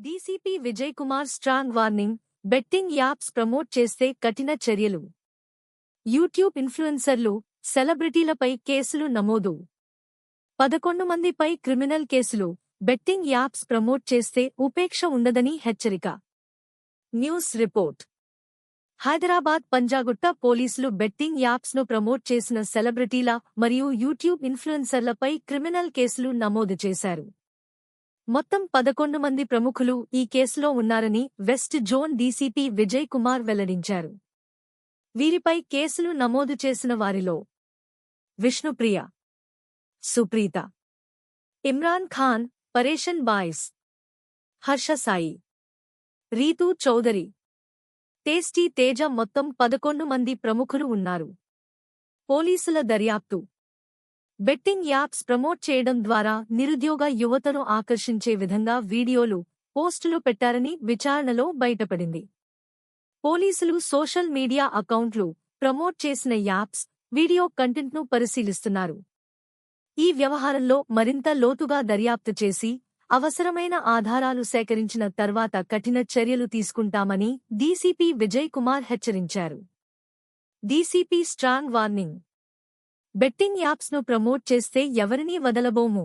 DCP Vijay Kumar strong warning betting apps promote చేస్తే కఠిన చర్యలు. యూట్యూబ్ ఇన్ఫ్లుయెన్సర్లు సెలబ్రిటీలపై కేసులు నమోదు. పదకొండు మందిపై క్రిమినల్ కేసులు బెట్టింగ్ యాప్స్ ప్రమోట్ చేస్తే ఉపేక్ష ఉండదని హెచ్చరిక. News report. హైదరాబాద్ పంజాగుట్ట పోలీసులు బెట్టింగ్ యాప్స్ను ప్రమోట్ చేసిన సెలబ్రిటీల మరియు యూట్యూబ్ ఇన్ఫ్లుయెన్సర్లపై క్రిమినల్ కేసులు నమోదు చేశారు. మొత్తం పదకొండు మంది ప్రముఖులు ఈ కేసులో ఉన్నారని west zone DCP Vijay Kumar వెల్లడించారు. వీరిపై కేసులు నమోదు చేసిన వారిలో విష్ణుప్రియ సుప్రీత ఇమ్రాన్ ఖాన్ పరేషన్ బాయ్స్ హర్ష సాయి రీతూ చౌదరి టేస్టీ తేజ మొత్తం పదకొండు మంది ప్రముఖులు ఉన్నారు. పోలీసుల దర్యాప్తు బెట్టింగ్ యాప్స్ ప్రమోట్ చేయడం ద్వారా నిరుద్యోగ యువతను ఆకర్షించే విధంగా వీడియోలు పోస్టులు పెట్టారని విచారణలో బయటపడింది. పోలీసులు సోషల్ మీడియా అకౌంట్లు ప్రమోట్ చేసిన యాప్స్ వీడియో కంటెంట్ను పరిశీలిస్తున్నారు. ఈ వ్యవహారంలో మరింత లోతుగా దర్యాప్తు చేసి అవసరమైన ఆధారాలు సేకరించిన తర్వాత కఠిన చర్యలు తీసుకుంటామని డీసీపీ విజయ్ కుమార్ హెచ్చరించారు. డీసీపీ స్ట్రాంగ్ వార్నింగ్ బెట్టింగ్ యాప్స్ను ప్రమోట్ చేస్తే ఎవరినీ వదలబోము?